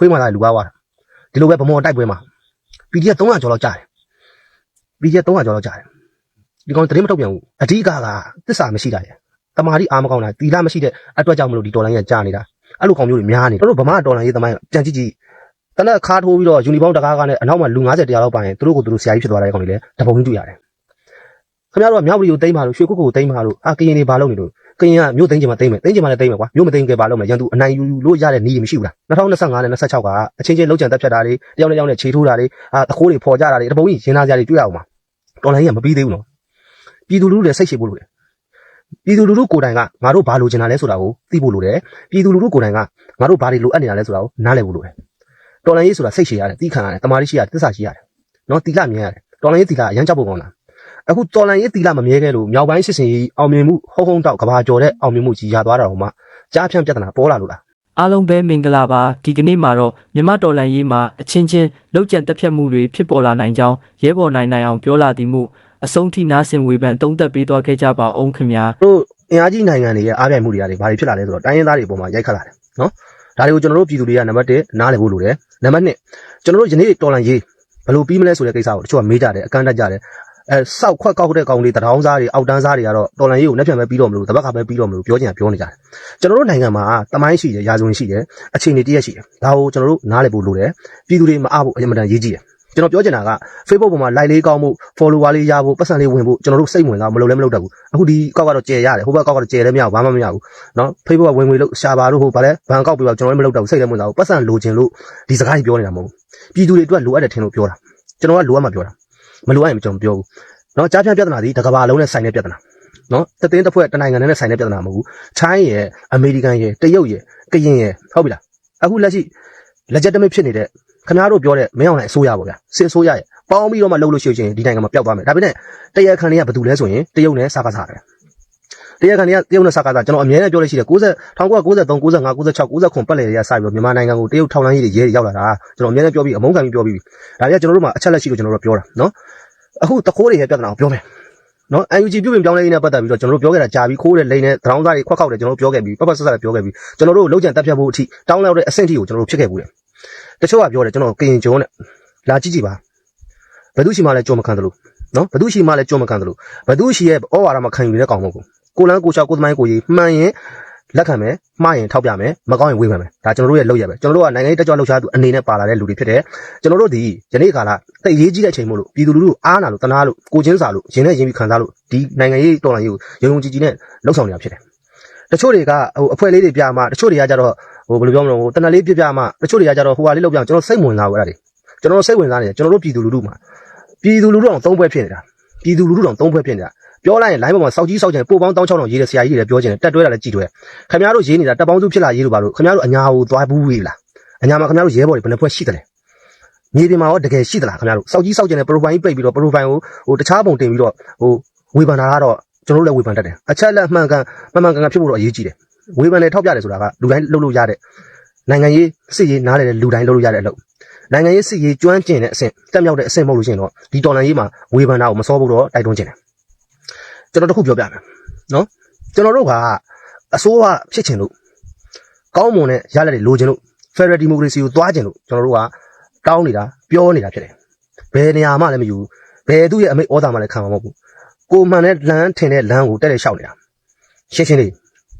ဖွေးမှလာလူကားသွားတာဒီလိုပဲဗမော်တိုက်ပွဲမှာ PDF 300ကျော်လောက်ကြာတယ် PDF 300ကျော်လောက်ကြာတယ်ဒီကောင်သတင်းမထုတ်ပြန်ဘူးအဓိကကသစ္စာမရှိတာရဲ့တမာတိအားမကောင်းတာတီလာမရှိတဲ့အတွက်ကြောင့်မလို့ဒီတော်လိုင်းကကြာနေတာအဲ့လိုကောင်မျိုးတွေများနေတို့ဗမာတော်လိုင်းရေးသမိုင်းပြန်ကြည့်ကြည့်တနက်ခါထိုးပြီးတော့ယူနီဖောင်းတကားကနဲ့အနောက်မှာလူ90တရားလောက်ပါရင်သူတို့ကိုသူတို့ဆရာကြီးဖြစ်သွားတဲ့ကောင်တွေလည်းတပုံကြီးတွေ့ရတယ်ခင်ဗျားတို့ကမြောက်ပြည်ကိုတိမ့်ပါလို့ရွှေကုတ်ကိုတိမ့်ပါလို့အာကရင်တွေဘာလုပ်နေလို့ ကရင်ကမြို့သိမ်းချင်မှတိမ့်မယ်တိမ့်ချင်မှလည်းတိမ့်မယ်ကွာမြို့မသိမ်းကြပါလို့မလဲရန်သူအနိုင်ယူလို့ရတဲ့နည်းတွေမရှိဘူးလား2025နဲ့26ကအချင်းချင်းလုံးချန်တက်ဖြတ်တာတွေတယောက်နဲ့တယောက်နဲ့ခြေထိုးတာတွေအာတခိုးတွေဖော်ကြတာတွေတပုံကြီးရင်သားကြတွေတွေ့ရအောင်ပါတော်လိုင်းကြီးကမပြီးသေးဘူးနော်ပြည်သူလူထုလည်းစိတ်ရှိဖို့လိုတယ်ပြည်သူလူထုကိုယ်တိုင်ကငါတို့ဘာလိုချင်တာလဲဆိုတာကိုသိဖို့လိုတယ်ပြည်သူလူထုကိုယ်တိုင်ကငါတို့ဘာတွေလိုအပ်နေတာလဲဆိုတာကိုနားလည်ဖို့လိုတယ်တော်လိုင်းကြီးဆိုတာစိတ်ရှိရတယ်တီးခံရတယ်တမာရီရှိရတယ်သစ္စာရှိရတယ်နော်တီလာမြင်ရတယ်တော်လိုင်းကြီးတီလာအရန်ကြောက်ဖို့ကောင်းလား အခုတော်လိုင်းကြီးတီလာမမြဲခဲ့လို့မြောက်ပိုင်းစစ်စင်ကြီးအောင်မြင်မှုဟုံးဟုံးတောက်ကဘာကျော်တဲ့အောင်မြင်မှုကြီးရသွားတာတော့မှကြားဖြန့်ပြဿနာပေါ်လာလို့လားအားလုံးပဲမင်္ဂလာပါဒီကနေ့မှာတော့မြမတော်လန်ရေးမှာအချင်းချင်းလောက်ကျန်တက်ဖြတ်မှုတွေဖြစ်ပေါ်လာနိုင်ကြောင်းရဲဘော်နိုင်နိုင်အောင်ပြောလာသည်မှုအဆုံးထိနားဆင်ဝေဖန်တုံးသက်ပေးသွားခဲ့ကြပါအောင်ခင်ဗျာတို့အင်အားကြီးနိုင်ငံတွေရဲ့အားပြိုင်မှုတွေကနေဘာတွေဖြစ်လာလဲဆိုတော့တိုင်းရင်းသားတွေအပေါ်မှာရိုက်ခတ်လာတယ်နော်ဒါတွေကိုကျွန်တော်တို့ပြည်သူတွေကနံပါတ်1နားလည်ဖို့လိုတယ်နံပါတ်2ကျွန်တော်တို့ယနေ့တော်လန်ရေးဘယ်လိုပြီးမလဲဆိုတဲ့ကိစ္စကိုတချို့ကမေးကြတယ်အကန့်တက်ကြတယ် အဲစောက်ခွက်ကောက်တဲ့ကောင်တွေတထောင်းစားတွေအောက်တန်းစားတွေကတော့တော်လန်ရေးကိုလက်ပြန်ပဲပြီးတော့မလို့တပတ်ကပဲပြီးတော့မလို့ပြောချင်တာပြောနေကြတယ်ကျွန်တော်တို့နိုင်ငံမှာတမိုင်းရှိတယ်ရာဇဝင်ရှိတယ်အခြေအနေတရက်ရှိတယ်ဒါကိုကျွန်တော်တို့နားလည်ဖို့လိုတယ်ပြည်သူတွေမအားဖို့အရင်မတန်ရေးကြည့်တယ်ကျွန်တော်ပြောချင်တာက Facebook ပေါ်မှာ like လေးကောင်းဖို့ follower လေးရဖို့ပတ်စံလေးဝင်ဖို့ကျွန်တော်တို့စိတ်ဝင်စားမလို့လည်းမလုပ်တတ်ဘူးအခုဒီကောက်ကတော့ကျယ်ရတယ်ဟိုဘက်ကောက်ကတော့ကျယ်လည်းမရဘူးဘာမှမရဘူးเนาะ Facebook ကဝင်ငွေလို့ရှာပါလို့ဟိုဗာလဲဘန်ကောက်ပြပါကျွန်တော်လည်းမလုပ်တော့ဘူးစိတ်လည်းမဝင်စားဘူးပတ်စံလိုချင်လို့ဒီစကားကြီးပြောနေတာမဟုတ်ဘူးပြည်သူတွေအတွက်လိုအပ်တယ်ထင်လို့ပြောတာကျွန်တော်ကလိုအပ်မှပြောတာ မလိုအပ်ရင်ကျွန်တော်ပြောဘူးနော်ကြားဖြန့်ပြဿနာဒီတစ်ကမ္ဘာလုံးနဲ့ဆိုင်တဲ့ပြဿနာနော်တသင်းတစ်ဖွဲ့တနိုင်ငံနဲ့ဆိုင်တဲ့ပြဿနာမဟုတ်ဘူးချိုင်းရဲ့အမေရိကန်ရဲ့တရုတ်ရဲ့ကရင်ရဲ့ဟုတ်ပြီလားအခုလက်ရှိ legitimate ဖြစ်နေတဲ့ခင်ဗျားတို့ပြောတဲ့မင်းအောင်လှိုင်အစိုးရပေါ့ဗျာစစ်အစိုးရရဲ့ပေါင်းပြီးတော့မှလှုပ်လို့ရှိရင်ဒီနိုင်ငံမှာပျောက်သွားမယ်ဒါပေမဲ့တရားခံတွေကဘာတူလဲဆိုရင်တရုတ်နဲ့စကားစားတယ် တရားခံတွေကတရုတ်နဲ့စကားစားကျွန်တော်အမြဲတမ်းပြောလို့ရှိတယ်90 1993 95 96 99ပတ်လည်တွေကစပြီးတော့မြန်မာနိုင်ငံကိုတရုတ်ထောက်လှမ်းရေးတွေရဲတွေရောက်လာတာကျွန်တော်အမြဲတမ်းပြောပြီးအမုန်းခံပြီးပြောပြီးဒါတွေကကျွန်တော်တို့မှာအချက်လက်ရှိလို့ကျွန်တော်တို့ပြောတာနော်အခုတခိုးတွေရဲ့ပြဿနာကိုပြောမယ်နော် UNG ပြုပြင်ပြောင်းလဲရေးနဲ့ပတ်သက်ပြီးတော့ကျွန်တော်တို့ပြောခဲ့တာကြာပြီခိုးတဲ့လိန်နဲ့ဒရောင်းသားတွေခွက်ခောက်တယ်ကျွန်တော်တို့ပြောခဲ့ပြီးပတ်ပတ်ဆက်ဆက်ပြောခဲ့ပြီးကျွန်တော်တို့လုံးချန်တက်ဖြတ်ဖို့အထိတောင်းလောက်တဲ့အဆင့်အထိကိုကျွန်တော်တို့ဖြစ်ခဲ့ဘူးတယ်တချို့ကပြောတယ်ကျွန်တော်ကရင်ကျုံးနဲ့လာကြည့်ကြည့်ပါဘယ်သူရှိမှလဲကြုံမခံတယ်လို့နော်ဘယ်သူရှိမှလဲကြုံမခံတယ်လို့ဘယ်သူရှိရဲ့ဩဝါဒမခံယူနေတဲ့ကောင်မဟုတ်ဘူး ကိုလန်းကိုချောက်ကိုသမိုင်းကိုကြီးမှန်ရင်လက်ခံမယ်မှားရင်ထောက်ပြမယ်မကောင်းရင်ဝေဖန်မယ်ဒါကျွန်တော်တို့ရဲ့လုပ်ရပဲကျွန်တော်တို့ကနိုင်ငံရေးတက်ကြွလှုပ်ရှားသူအနေနဲ့ပါလာတဲ့လူတွေဖြစ်တယ်ကျွန်တော်တို့ဒီယနေ့ကာလတိတ်ရေးကြီးတဲ့အချိန်မို့လို့ပြည်သူလူထုအားနာလို့တနာလို့ကိုချင်းစာလို့ရင်နဲ့ရင်ပြီးခံစားလို့ဒီနိုင်ငံရေးတော်လှန်ရေးကိုရုံရုံကြည်ကြည်နဲ့လှုပ်ဆောင်နေတာဖြစ်တယ်တချို့တွေကဟိုအဖွဲ့လေးတွေပြမှတချို့တွေကကြတော့ဟိုဘယ်လိုပြောမလဲဟိုတနက်လေးပြပြမှတချို့တွေကကြတော့ဟိုဟာလေးလောက်ပြကျွန်တော်စိတ်ဝင်စားဘူးအဲ့ဒါတွေကျွန်တော်စိတ်ဝင်စားနေတယ်ကျွန်တော်တို့ပြည်သူလူထုမှာပြည်သူလူထုအောင်သုံးဘွဲဖြစ်နေတာပြည်သူလူထုအောင်သုံးဘွဲဖြစ်နေတာ ပြောလိုက်ရင် line ပေါ်မှာစောက်ကြီးစောက်ချင်ပို့ပေါင်းတောင်းချောင်းတော့ရေးတဲ့ဆရာကြီးတွေလည်းပြောချင်တယ်တက်တွဲတာလည်းကြည်တွဲခင်ဗျားတို့ရေးနေတာတက်ပေါင်းစုဖြစ်လာရေးလို့ပါလို့ခင်ဗျားတို့အညာကိုသွားဘူးဝေးလားအညာမှာခင်ဗျားတို့ရဲဘော်တွေဘယ်နှဖွဲ့ရှိတယ်လဲမြေပြင်မှာရောတကယ်ရှိသလားခင်ဗျားတို့စောက်ကြီးစောက်ချင်တဲ့ profile ပိတ်ပြီးတော့ profile ကိုဟိုတခြားပုံတင်ပြီးတော့ဟိုဝေဖန်တာကတော့ကျွန်တော်တို့လည်းဝေဖန်တတ်တယ်အချက်လက်မှန်ကန်မှန်မှန်ကန်ကန်ဖြစ်ဖို့တော့အရေးကြီးတယ်ဝေဖန်တယ်ထောက်ပြတယ်ဆိုတာကလူတိုင်းလုပ်လို့ရတဲ့နိုင်ငံရေးစစ်ရေးနားလည်တဲ့လူတိုင်းလုပ်လို့ရတဲ့အလုပ်နိုင်ငံရေးစစ်ရေးကျွမ်းကျင်တဲ့အဆင့်တက်မြောက်တဲ့အဆင့်မဟုတ်လို့ရှိရင်တော့ဒီတော်လန်ရေးမှာဝေဖန်တာကိုမစောဖို့တော့တိုက်တွန်းချင်တယ် ကျွန်တော်တို့ခုပြောပြမယ်နော်ကျွန်တော်တို့ကအစိုးရဖြစ်ချင်လို့ကောင်းမွန်တဲ့ရလက်တွေလိုချင်လို့ Federal Democracy ကိုသွားချင်လို့ကျွန်တော်တို့ကတောင်းနေတာပြောနေတာဖြစ်တယ်ဘယ်နေရာမှလည်းမယူဘူးဘယ်သူ့ရဲ့အမိတ်ဩဇာမှလည်းခံမှာမဟုတ်ဘူးကိုမှန်တဲ့လမ်းထင်တဲ့လမ်းကိုတက်တက်လျှောက်နေတာရှင်းရှင်းလေး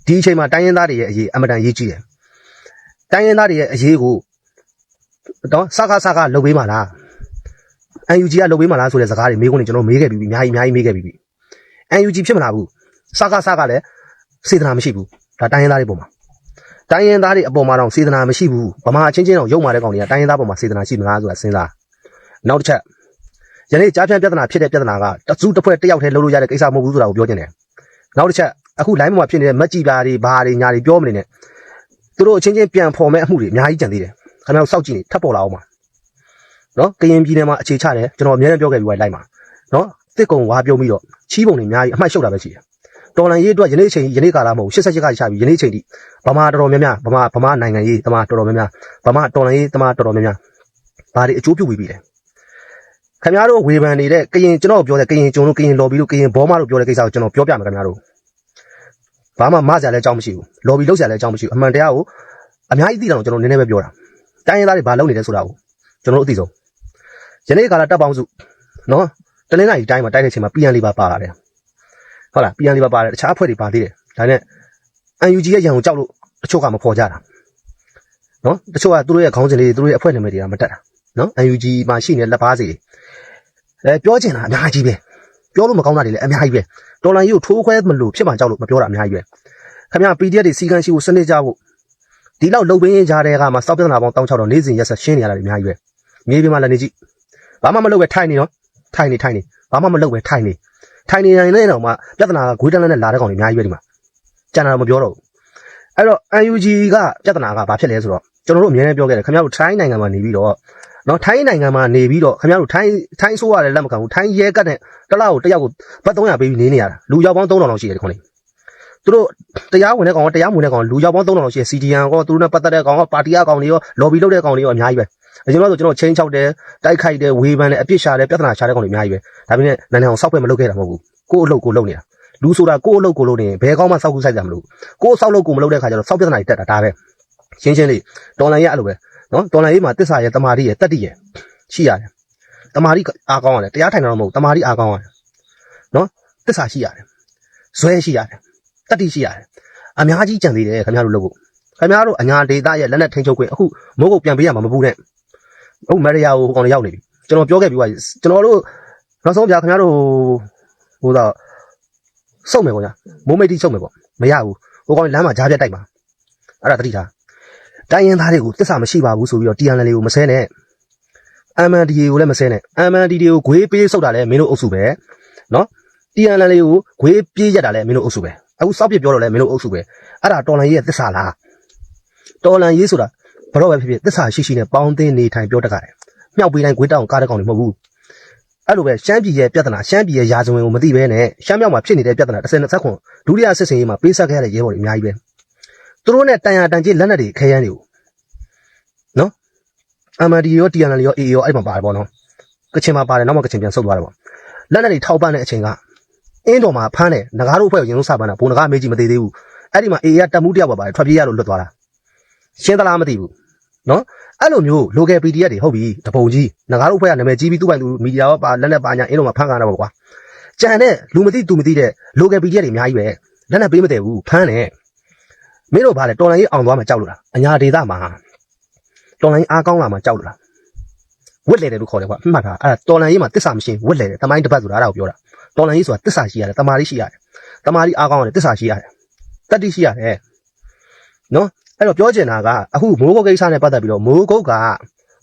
ဒီအချိန်မှာတိုင်းရင်းသားတွေရဲ့အရေးအမတန်ရေးကြီးတယ်တိုင်းရင်းသားတွေရဲ့အရေးကိုတော့စကားစကားလုပ်ပေးမှလား UNG ကလုပ်ပေးမှလားဆိုတဲ့စကားတွေမေးခွန်းတွေကျွန်တော်မေးခဲ့ပြီးပြီအများကြီးအများကြီးမေးခဲ့ပြီးပြီ UNG ဖြစ်မလာဘူးစကားစကားလည်းစေတနာမရှိဘူးဒါတိုင်းရင်းသားတွေပုံမှာတိုင်းရင်းသားတွေအပေါ်မှာတော့စေတနာမရှိဘူးဗမာအချင်းချင်းတော့ရုံမာတဲ့ကောင်တွေကတိုင်းရင်းသားပုံမှာစေတနာရှိမလားဆိုတာစဉ်းစားနောက်တစ်ချက်ယနေ့ကြားဖြန့်ပြဿနာဖြစ်တဲ့ပြဿနာကတစုတစ်ဖွဲ့တစ်ယောက်တည်းလုပ်လို့ရတဲ့ကိစ္စမဟုတ်ဘူးဆိုတာကိုပြောချင်တယ်နောက်တစ်ချက်အခု line မှာဖြစ်နေတဲ့မက်ကြီးပါတွေဘာတွေညာတွေပြောမနေနဲ့သူတို့အချင်းချင်းပြန်ဖော်မဲ့အမှုတွေအများကြီးကြံသေးတယ်ခင်ဗျားတို့စောက်ကြည့်နေထပ်ပေါ်လာအောင်ပါနော်ကရင်ပြည်နယ်မှာအခြေချတယ်ကျွန်တော်အများနဲ့ပြောခဲ့ပြီးဝိုင်းလိုက်မှာနော်တစ်ကုံဝါပြုံးပြီးတော့ချီးပုံတွေအများကြီးအမှတ်ရှုပ်တာပဲရှိတယ်တော်လန်ရေးအတွက်ယနေ့အချိန်ယနေ့ကာလမဟုတ်88ကရှာပြီးယနေ့အချိန်ထိဗမာတော်တော်များများဗမာဗမာနိုင်ငံရေးတမတော်တော်များများဗမာတော်လန်ရေးတမတော်တော်များများဘာတွေအကျိုးပြုပြီးပြီလဲခင်ဗျားတို့ဝေဖန်နေတဲ့ကရင်ကျွန်တော်ပြောတဲ့ကရင်ကျုံတို့ကရင်လော်ဘီတို့ကရင်ဘောမတို့ပြောတဲ့ကိစ္စကိုကျွန်တော်ပြောပြမယ်ခင်ဗျားတို့ဘာမှမစရာလည်းအကြောင်းမရှိဘူးလော်ဘီလုပ်စရာလည်းအကြောင်းမရှိဘူးအမှန်တရားကိုအများကြီးသိတာတော့ကျွန်တော်နည်းနည်းပဲပြောတာတိုင်းရင်းသားတွေဘာလုပ်နေလဲဆိုတာကိုကျွန်တော်တို့အသိဆုံးယနေ့ကာလတပ်ပေါင်းစုနော် တနင်္လာရီတိုင်းမှာတိုက်တဲ့အချိန်မှာ PN လေးပါပါရတယ်ဟုတ်လား PN လေးပါပါတယ်တခြားအဖွဲ့တွေပါသေးတယ်ဒါနဲ့ UNG ရဲ့ရန်ကိုကြောက်လို့တချို့ကမဖော်ကြတာနော်တချို့ကသူတို့ရဲ့ခေါင်းစဉ်လေးတွေသူတို့ရဲ့အဖွဲ့နာမည်တွေကမတက်တာနော် UNG မှာရှိနေတဲ့လက်ပါစီတွေအဲပြောချင်တာအများကြီးပဲပြောလို့မကောင်းတာတွေလည်းအများကြီးပဲတော်လန်ကြီးကိုထိုးခွဲမလို့ဖြစ်မှကြောက်လို့မပြောတာအများကြီးပဲခင်ဗျာ PDF တွေစီကံရှိကိုစနစ်ကြဖို့ဒီလောက်လုံပင်းကြားတဲ့ကမှစောက်ပြဿနာပေါင်းတောင်းချောက်တော့နေ့စဉ်ရက်ဆက်ရှင်းနေရတာတွေအများကြီးပဲမြေပြင်မှာလည်းနေကြည့်ဘာမှမလုပ်ပဲထိုင်နေနော် ထိုင်နေထိုင်နေဘာမှမလုပ်ပဲထိုင်နေထိုင်နေရင်လည်းတော့မှပြဿနာကဂွေးတန်းနဲ့လာတဲ့ကောင်တွေအများကြီးပဲဒီမှာကျန်တာတော့မပြောတော့ဘူးအဲ့တော့ UNG ကပြဿနာကဘာဖြစ်လဲဆိုတော့ကျွန်တော်တို့အများနဲ့ပြောခဲ့တယ်ခင်ဗျားတို့ထိုင်းနိုင်ငံမှာနေပြီးတော့နော်ထိုင်းနိုင်ငံမှာနေပြီးတော့ခင်ဗျားတို့ထိုင်းထိုင်းဆိုးရတယ်လက်မခံဘူးထိုင်းရဲကတ်နဲ့တစ်လောက်ကိုတစ်ယောက်ကိုဘတ်300ပေးပြီးနေနေရတာလူရောက်ပေါင်း3000လောက်ရှိတယ်ဒီခေါင်းလေးသူတို့တရားဝင်တဲ့ကောင်ကတရားဝင်တဲ့ကောင်လူရောက်ပေါင်း3000လောက်ရှိတယ် CDN ကောသူတို့နဲ့ပတ်သက်တဲ့ကောင်ကပါတီအကောင်တွေရော lobby လုပ်တဲ့ကောင်တွေရောအများကြီးပဲ အရင်တော့ကျွန်တော်ချင်းချောက်တယ်တိုက်ခိုက်တယ်ဝေဖန်တယ်အပြစ်ရှာတယ်ပြဿနာရှာတဲ့ကောင်တွေအများကြီးပဲဒါပေမဲ့နိုင်ငံအောင်စောက်ဖွဲ့မလုပ်ခဲ့တာမဟုတ်ဘူးကိုယ့်အလုပ်ကိုလုပ်နေတာလူဆိုတာကိုယ့်အလုပ်ကိုလုပ်နေရင်ဘယ်ကောင်းမှစောက်ကူးဆိုင်ကြမလို့ကိုယ့်စောက်လုပ်ကိုမလုပ်တဲ့ခါကျတော့စောက်ပြဿနာတွေတက်တာဒါပဲရှင်းရှင်းလေးတော်လန်ရဲ့အဲ့လိုပဲနော်တော်လန်ရေးမှာတစ္ဆာရဲ့တမာတိရဲ့တက်တိရဲ့ရှိရတယ်တမာတိအားကောင်းရတယ်တရားထိုင်တာတော့မဟုတ်တမာတိအားကောင်းရတယ်နော်တစ္ဆာရှိရတယ်ဇွဲရှိရတယ်တက်တိရှိရတယ်အများကြီးကြံသေးတယ်ခင်ဗျားတို့လုပ်ဖို့ခင်ဗျားတို့အညာဒေတာရဲ့လက်နဲ့ထိန်ချုပ်ခွင့်အခုမိုးကုတ်ပြန်ပေးရမှာမပူနဲ့ ဟုတ်မရယာကိုဟိုကောင်တွေရောက်နေပြီကျွန်တော်ပြောခဲ့ပြီးွားကျွန်တော်တို့နောက်ဆုံးပြခင်ဗျားတို့ဟိုတော့စုံမယ်ပေါ့ညာမိုးမိတ်တိစုံမယ်ပေါ့မရဘူးဟိုကောင်လမ်းမှာကြားပြတ်တိုက်ပါအဲ့ဒါတတိထားတိုင်းရင်းသားတွေကိုတစ္ဆာမရှိပါဘူးဆိုပြီးတော့တီယန်လန်လေးကိုမဆဲနဲ့ MNDA ကိုလည်းမဆဲနဲ့ MNDA ကိုဂွေးပေးဆုတ်တာလည်းမင်းတို့အုပ်စုပဲနော် TNL လေးကိုဂွေးပြေးရက်တာလည်းမင်းတို့အုပ်စုပဲအခုစောက်ပြပြောတော့လည်းမင်းတို့အုပ်စုပဲအဲ့ဒါတော်လန်ရေးရဲ့သစ္စာလားတော်လန်ရေးဆိုတာ ဘတော့ပဲဖြစ်ဖြစ်သစ္စာရှိရှိနဲ့ပေါင်းသင်းနေထိုင်ပြောတတ်ကြတယ်မြောက်ပေးတိုင်းဂွေးတောင်ကားတဲ့ကောင်တွေမဟုတ်ဘူးအဲ့လိုပဲရှမ်းပြည်ရဲ့ပြဿနာရှမ်းပြည်ရဲ့ရာဇဝင်ကိုမသိဘဲနဲ့ရှမ်းမြောက်မှာဖြစ်နေတဲ့ပြဿနာ30 20ခွန်ဒုတိယဆက်စင်ရေးမှာပေးဆက်ခဲ့ရတဲ့ရဲဘော်တွေအများကြီးပဲသူတို့နဲ့တန်ရာတန်ကြီးလက်နက်တွေခဲရမ်းတွေကိုနော် MND ရော TNL ရော AA ရောအဲ့မှာပါတယ်ပေါ့နော်ကချင်မှာပါတယ်နောက်မှကချင်ပြန်ဆုတ်သွားတယ်ပေါ့လက်နက်တွေထောက်ပံ့တဲ့အချိန်ကအင်းတော်မှာဖမ်းတယ်ငကားတို့အဖွဲ့ကိုရင်ဆုံးစပန်းတာဘုံငကားမေးကြည့်မသေးသေးဘူးအဲ့ဒီမှာ AA ကတက်မှုတယောက်ပါပါတယ်ထွက်ပြေးရလို့လွတ်သွားတာရှင်းသလားမသိဘူး နော်အဲ့လိုမျိုး local PDF တွေဟုတ်ပြီတပုံကြီးငကားတို့အဖွဲ့ကနာမည်ကြီးပြီးသူ့ပိုင်သူမီဒီယာရောပါလက်နက်ပါညာအင်းတော်မှာဖမ်းကားတာပေါ့ကွာကြံတဲ့လူမသိသူမသိတဲ့ local PDF တွေအများကြီးပဲလက်နက်ပေးမတည်ဘူးဖမ်းတယ်မင်းတို့ဘာလဲတော်လိုင်းကြီးအောင်သွားမှကြောက်လို့လားအညာဒေသမှာတော်လိုင်းအားကောင်းလာမှကြောက်လို့လားဝက်လေတယ်လို့ခေါ်တယ်ကွာမှတ်ထားအဲ့ဒါတော်လန်ရေးမှာတစ္ဆာမရှိရင်ဝက်လေတယ်တမိုင်းတစ်ပတ်ဆိုတာအဲ့ဒါကိုပြောတာတော်လန်ရေးဆိုတာတစ္ဆာရှိရတယ်တမာရီရှိရတယ်တမာရီအားကောင်းရတယ်တစ္ဆာရှိရတယ်တတ္တိရှိရတယ်နော် အဲ့တော့ပြောချင်တာကအခုမိုးကုတ်ကိစ္စနဲ့ပတ်သက်ပြီးတော့မိုးကုတ်က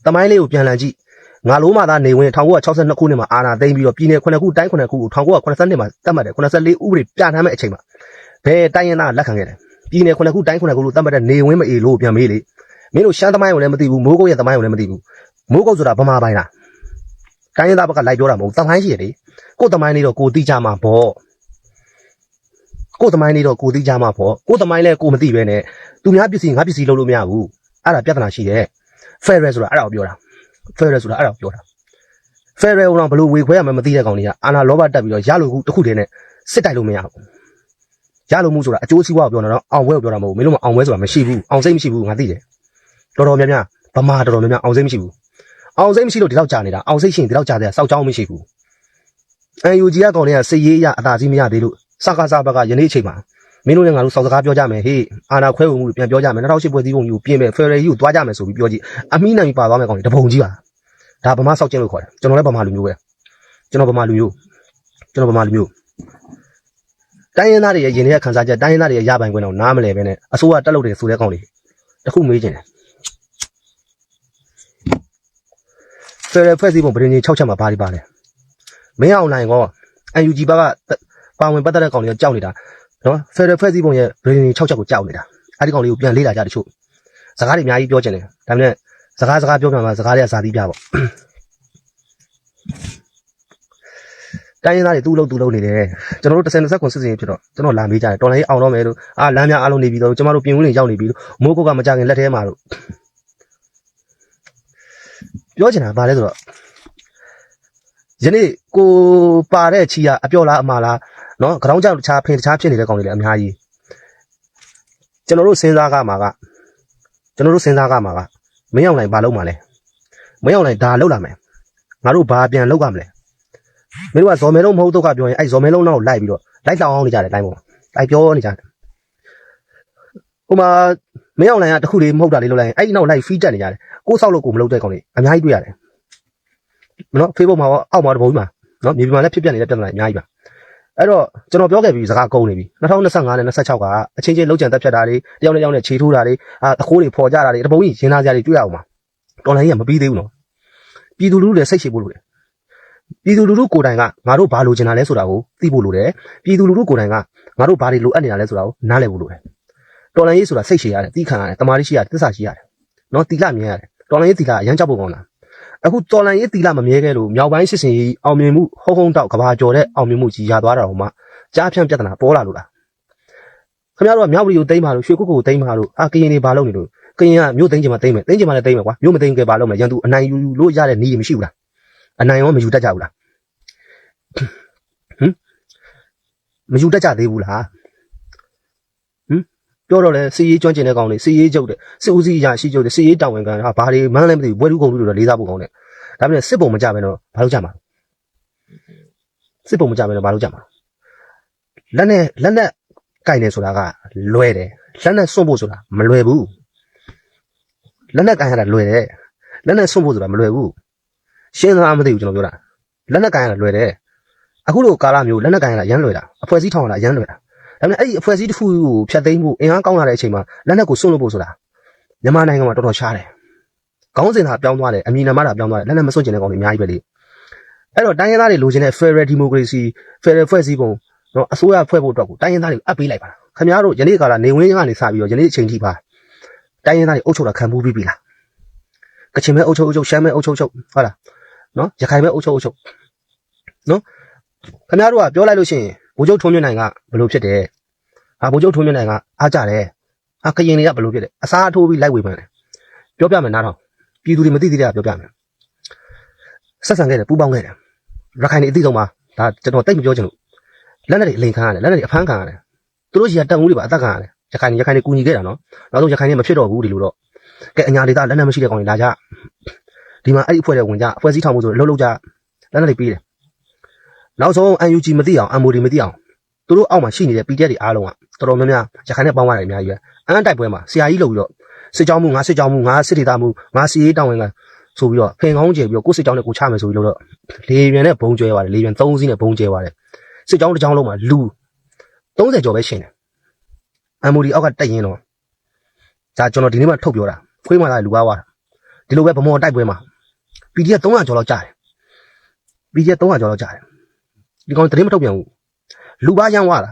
တမိုင်းလေးကိုပြန်လည်ကြည့်ငါလုံးမသားနေဝင်1962ခုနှစ်မှာအာဏာသိမ်းပြီးတော့ပြည်နယ်9ခုတိုင်း9ခုကို1982မှာတတ်မှတ်တယ်84ဥပဒေပြဋ္ဌာန်းမဲ့အချိန်မှာဘယ်တိုင်းရင်းသားလက်ခံခဲ့တယ်ပြည်နယ်9ခုတိုင်း9ခုလို့တတ်မှတ်တဲ့နေဝင်မအေလို့ပြန်မေးလေမင်းတို့ရှမ်းသမိုင်းကိုလည်းမသိဘူးမိုးကုတ်ရဲ့သမိုင်းကိုလည်းမသိဘူးမိုးကုတ်ဆိုတာဗမာပိုင်းလားတိုင်းရင်းသားဘက်ကလိုက်ပြောတာမဟုတ်သမိုင်းရှိရတယ်ကိုယ်သမိုင်းလေးတော့ကိုတိကြမှာပေါ့ ကိုယ်သမိုင်းလေးတော့ကိုတိကြမှာပေါ့ကိုယ်သမိုင်းလဲကိုမသိပဲနဲ့သူများပစ္စည်းငါပစ္စည်းလုပ်လို့မရဘူးအဲ့ဒါပြဿနာရှိတယ် Ferrel ဆိုတာအဲ့ဒါကိုပြောတာ Ferrel ဆိုတာအဲ့ဒါကိုပြောတာ Ferrel ကတော့ဘလို့ဝေခွဲရမှမသိတဲ့ကောင်တွေကအာနာလောဘတက်ပြီးတော့ရလို့ခုတစ်ခုတည်းနဲ့စစ်တိုက်လို့မရဘူးရလို့မှုဆိုတာအကျိုးစီးပွားကိုပြောတာတော့အောင်ဝဲကိုပြောတာမဟုတ်ဘူးမင်းတို့မအောင်ဝဲဆိုတာမရှိဘူးအောင်စိတ်မရှိဘူးငါသိတယ်တော်တော်များများဗမာတော်တော်များများအောင်စိတ်မရှိဘူးအောင်စိတ်မရှိလို့ဒီလောက်ကြာနေတာအောင်စိတ်ရှိရင်ဒီလောက်ကြာတဲ့စောက်ကြောင်းမရှိဘူးအန်ယူဂျီကကောင်တွေကစစ်ရေးအရအသာစီးမရသေးလို့ စကားစားဘက်ကယနေ့အချိန်မှာမင်းတို့နဲ့ငါတို့စောက်စကားပြောကြမယ်ဟေးအာနာခွဲဝင်မှုပြန်ပြောကြမယ်2008ပွဲစည်းပုံကြီးကိုပြင်မယ်ဖယ်ရယ်ကြီးကိုတွားကြမယ်ဆိုပြီးပြောကြည့်အမိနိုင်ပါသွားမယ်ကောင်တွေတပုံကြီးပါဒါဗမာစောက်ကျင်းလို့ခေါ်တယ်ကျွန်တော်လည်းဗမာလူမျိုးပဲကျွန်တော်ဗမာလူမျိုးကျွန်တော်ဗမာလူမျိုးတိုင်းရင်းသားတွေရဲ့ရင်ထဲကခန်းစားချက်တိုင်းရင်းသားတွေရဲ့ရပိုင်ခွင့်တော့နားမလဲပဲနဲ့အစိုးရတက်လို့တယ်ဆိုတဲ့ကောင်တွေတခုမေးချင်တယ်ဖယ်ရယ်ဖွဲ့စည်းပုံပြည်ရင်6ချက်မှာဘာတွေပါလဲမင်းအောင်နိုင်ကော UNG ဘက်က ပါဝင်ပတ်သက်တဲ့ကောင်တွေကကြောက်နေတာနော်ဖယ်ရယ်ဖွဲ့စည်းပုံရဲ့ပြည်ရင်6ချက်ကိုကြောက်နေတာအဲ့ဒီကောင်လေးကိုပြန်လေ့လာကြတချို့စကားတွေအများကြီးပြောချင်တယ်ဒါပေမဲ့စကားစကားပြောပြမှာစကားတွေကဇာတိပြပေါ့တိုင်းရင်းသားတွေတူလို့တူလို့နေတယ်ကျွန်တော်တို့30 20ခွန်စစ်စင်ဖြစ်တော့ကျွန်တော်လာမေးကြတယ်တော်လိုင်းအောင်တော့မယ်လို့အာလမ်းများအားလုံးနေပြီးတော့ကျွန်တော်တို့ပြင်ဦးလင်ရောက်နေပြီးလို့မိုးကုတ်ကမကြခင်လက်ထဲမှာလို့ပြောချင်တာဗာလဲဆိုတော့ယနေ့ကိုပါတဲ့ချီကအပြော့လားအမှားလား နော်ကြောင်ကြောင်တခြားဖင်တခြားဖြစ်နေတဲ့ကောင်တွေလည်းအများကြီးကျွန်တော်တို့စဉ်းစားကမှာကကျွန်တော်တို့စဉ်းစားကမှာကမင်းအောင်လိုက်ဘာလုပ်မှာလဲမင်းအောင်လိုက်ဒါလုပ်လာမယ်ငါတို့ဘာပြန်လုပ်ရမလဲမင်းတို့ကဇော်မဲလုံးမဟုတ်တော့ကပြောရင်အဲ့ဇော်မဲလုံးနောက်လိုက်ပြီးတော့လိုက်လောင်အောင်နေကြတယ်တိုင်းပေါ်လိုက်ပြောနေကြတယ်ဟိုမှာမင်းအောင်လိုက်ကတခုလေးမဟုတ်တာလေးလုပ်လိုက်ရင်အဲ့ဒီနောက်လိုက်ဖီးတက်နေကြတယ်ကိုယ်ဆောက်လို့ကိုမလုပ်တဲ့ကောင်လေးအများကြီးတွေ့ရတယ်နော် Facebook မှာရောအောက်မှာတပုံကြီးမှာနော်မြေပြင်မှာလည်းဖြစ်ပြနေတဲ့ပြဿနာအများကြီးပါ အဲ့တော့ကျွန်တော်ပြောခဲ့ပြီးစကားကုန်နေပြီ2025နဲ့26ကအချင်းချင်းလုံးချန်တက်ဖြတ်တာတွေတယောက်နဲ့တယောက်နဲ့ခြေထိုးတာတွေအာအခိုးတွေဖော်ကြတာတွေတပုံကြီးရင်းသားကြတွေတွေ့ရအောင်ပါတော်လိုင်းကြီးကမပြီးသေးဘူးနော်ပြည်သူလူထုလည်းစိတ်ရှည်ဖို့လိုတယ်ပြည်သူလူထုကိုယ်တိုင်ကငါတို့ဘာလိုချင်တာလဲဆိုတာကိုသိဖို့လိုတယ်ပြည်သူလူထုကိုယ်တိုင်ကငါတို့ဘာတွေလိုအပ်နေတာလဲဆိုတာကိုနားလည်ဖို့လိုတယ်တော်လိုင်းကြီးဆိုတာစိတ်ရှည်ရတယ်တီးခံရတယ်တမားလေးရှိရတယ်သစ္စာရှိရတယ်နော်တီလာမြင်ရတယ်တော်လိုင်းကြီးတီလာအရန်ကြောက်ဖို့ကောင်းတာ အခုတော်လိုင်းကြီးတီလာမမြဲခဲ့လို့မြောက်ပိုင်းစစ်စင်ကြီးအောင်မြင်မှုဟုံးဟုံးတောက်ကဘာကျော်တဲ့အောင်မြင်မှုကြီးရသွားတာတော့မှကြားဖြန့်ပြဿနာပေါ်လာလို့လားခင်ဗျားတို့ကမြောက်ပြည်ကိုတိမ့်ပါလို့ရွှေကုတ်ကိုတိမ့်ပါလို့အာကရင်တွေဘာလုပ်နေလို့ကရင်ကမြို့သိမ်းချင်မှတိမ့်မယ်တိမ့်ချင်မှလည်းတိမ့်မယ်ကွာမြို့မတိမ့်ကြဘာလုပ်မလဲရန်သူအနိုင်ယူလို့ရတဲ့နည်းမရှိဘူးလားအနိုင်ရောမယူတတ်ကြဘူးလားဟမ်မယူတတ်ကြသေးဘူးလားဟမ် ပြောတော့လဲစီရေးကျွမ်းကျင်တဲ့ကောင်တွေစီရေးကျုပ်တဲ့စစ်ဦးစီးအရာရှိကျုပ်တဲ့စီရေးတာဝန်ခံဟာဘာတွေမှန်းလည်းမသိဘူးဘွဲလူကုန်လူတွေတော့လေးစားဖို့ကောင်းတယ်ဒါပေမဲ့စစ်ပုံမကြဘဲတော့ဘာလုပ်ကြမှာစစ်ပုံမကြဘဲတော့ဘာလုပ်ကြမှာလက်နဲ့လက်နဲ့ကြိုင်နေဆိုတာကလွယ်တယ်လက်နဲ့စွန့်ဖို့ဆိုတာမလွယ်ဘူးလက်နဲ့ကြိုင်ရတာလွယ်တယ်လက်နဲ့စွန့်ဖို့ဆိုတာမလွယ်ဘူးရှင်းသားမသိဘူးကျွန်တော်ပြောတာလက်နဲ့ကြိုင်ရတာလွယ်တယ်အခုလိုကာလမျိုးလက်နဲ့ကြိုင်ရတာရမ်းလွယ်တာအဖွဲ့အစည်းထောင်ရတာရမ်းလွယ်တာ ဒါပေမဲ့အဲ့ဒီအဖွဲ့အစည်းတစ်ခုကိုဖျက်သိမ်းဖို့အင်အားကောင်းလာတဲ့အချိန်မှာလက်နဲ့ကိုစွန့်လို့ဖို့ဆိုတာမြန်မာနိုင်ငံမှာတော်တော်ရှားတယ်ခေါင်းစဉ်သာပြောင်းသွားတယ်အမည်နာမသာပြောင်းသွားတယ်လက်နဲ့မစွန့်ကျင်တဲ့ကောင်တွေအများကြီးပဲလေအဲ့တော့တိုင်းရင်းသားတွေလိုချင်တဲ့ Federal Democracy Federal ဖွဲ့စည်းပုံနော်အစိုးရဖွဲ့ဖို့အတွက်ကိုတိုင်းရင်းသားတွေကိုအပ်ပေးလိုက်ပါလားခင်ဗျားတို့ယနေ့ကာလနေဝင်းကနေစပြီးတော့ယနေ့အချိန်ထိပါတိုင်းရင်းသားတွေအုပ်ချုပ်တာခံမှုပြီးပြီလားကချင်မဲအုပ်ချုပ်အုပ်ချုပ်ရှမ်းမဲအုပ်ချုပ်ချုပ်ဟုတ်လားနော်ရခိုင်မဲအုပ်ချုပ်အုပ်ချုပ်နော်ခင်ဗျားတို့ကပြောလိုက်လို့ရှိရင် ဘိုးချုပ်ထုံးမြင့်နိုင်ကဘယ်လိုဖြစ်တယ်ဟာဘိုးချုပ်ထုံးမြင့်နိုင်ကအားကြတယ်ဟာကရင်တွေကဘယ်လိုဖြစ်တယ်အစားထိုးပြီးလိုက်ဝေမှန်းတယ်ပြောပြမယ်နားတော့ပြည်သူတွေမသိသေးတဲ့ကပြောပြမယ်ဆက်ဆံခဲ့တယ်ပူးပေါင်းခဲ့တယ်ရခိုင်တွေအသိဆုံးပါဒါကျွန်တော်တိတ်မပြောချင်လို့လက်နဲ့တွေအလိန်ခံရတယ်လက်နဲ့တွေအဖမ်းခံရတယ်သူတို့ကြီးကတက်မှုတွေပါအသက်ခံရတယ်ရခိုင်တွေရခိုင်တွေကူညီခဲ့တာနော်နောက်ဆုံးရခိုင်တွေမဖြစ်တော့ဘူးဒီလိုတော့ကဲအညာဒေတာလက်နဲ့မရှိတဲ့ကောင်တွေလာကြဒီမှာအဲ့ဒီအဖွဲ့တွေဝင်ကြအဖွဲ့စည်းထောင်မှုဆိုလှုပ်လှုပ်ကြလက်နဲ့တွေပေးတယ် နောက်ဆုံး UNG မသိအောင် MOD မသိအောင်သူတို့အောက်မှာရှိနေတဲ့ PDF တွေအားလုံးကတော်တော်များများရခိုင်နဲ့ပေါင်းရတယ်အများကြီးပဲအန်းတိုက်ပွဲမှာဆရာကြီးလုပ်ပြီးတော့စစ်ကြောင်းမှုငါစစ်ကြောင်းမှုငါစစ်ဒေတာမှုငါစီရေးတောင်းဝင်ကဆိုပြီးတော့ဖင်ကောင်းကျယ်ပြီးတော့ကိုစစ်ကြောင်းနဲ့ကိုချမယ်ဆိုပြီးတော့လေပြန်နဲ့ဘုံကျဲပါတယ်လေပြန်3စီးနဲ့ဘုံကျဲပါတယ်စစ်ကြောင်းတစ်ကြောင်းလုံးမှာလူ30ကျော်ပဲရှင်တယ်။ MOD အောက်ကတက်ရင်တော့ဒါကျွန်တော်ဒီနေ့မှထုတ်ပြောတာခွေးမှလာလူကားွားတာဒီလိုပဲဗမော်တိုက်ပွဲမှာ PDF 300ကျော်လောက်ကြားတယ်။ PDF 300ကျော်လောက်ကြားတယ်။ ဒီကောင်သတင်းမထုတ်ပြန်ဘူး။လူပါရမ်းွားတာ